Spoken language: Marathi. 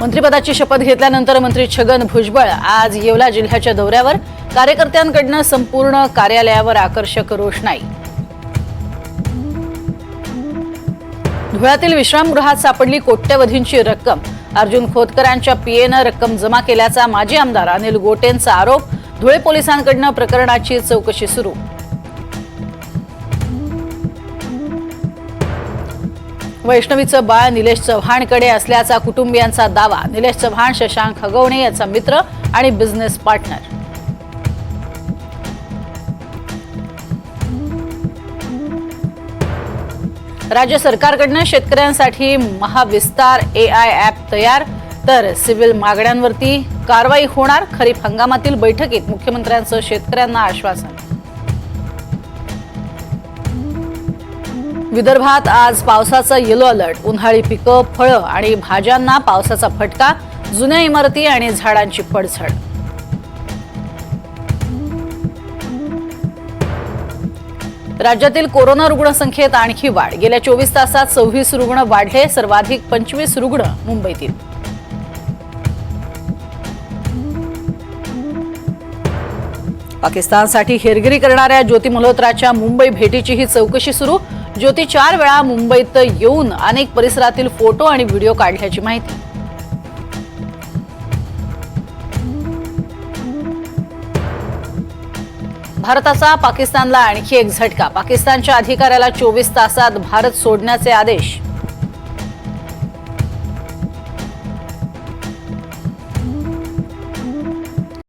मंत्रिपदाची शपथ घेतल्यानंतर मंत्री छगन भुजबळ आज येवला जिल्ह्याच्या दौऱ्यावर. कार्यकर्त्यांकडनं संपूर्ण कार्यालयावर आकर्षक रोषणाई. धुळ्यातील विश्रामगृहात सापडली कोट्यवधींची रक्कम. अर्जुन खोतकरांच्या पीएनं रक्कम जमा केल्याचा माजी आमदार अनिल गोटेंचा आरोप. धुळे पोलिसांकडनं प्रकरणाची चौकशी सुरू. वैष्णवीचं बाळ निलेश चव्हाणकडे असल्याचा कुटुंबियांचा दावा. निलेश चव्हाण शशांक हगवणे याचा मित्र आणि बिझनेस पार्टनर राज्य सरकारकडनं शेतकऱ्यांसाठी महाविस्तार ए आय ॲप तयार. तर सिव्हिल मागण्यांवरती कारवाई होणार. खरीप हंगामातील बैठकीत मुख्यमंत्र्यांचं शेतकऱ्यांना आश्वासन. विदर्भात आज पावसाचा येलो अलर्ट उन्हाळी पिकं फळं आणि भाज्यांना पावसाचा फटका जुन्या इमारती आणि झाडांची पडझड. राज्यातील कोरोना रुग्णसंख्येत आणखी वाढ. गेल्या चोवीस तासात सव्वीस रुग्ण वाढले सर्वाधिक पंचवीस रुग्ण मुंबईतील. पाकिस्तानसाठी हेरगिरी करणाऱ्या ज्योती मल्होत्राच्या मुंबई भेटीची ही चौकशी सुरू. ज्योती चार वेळा मुंबईत येऊन अनेक परिसरातील फोटो आणि व्हिडिओ काढल्याची माहिती. भारताचा पाकिस्तानला आणखी एक झटका. पाकिस्तानच्या अधिकाऱ्याला चोवीस तासात भारत सोडण्याचे आदेश.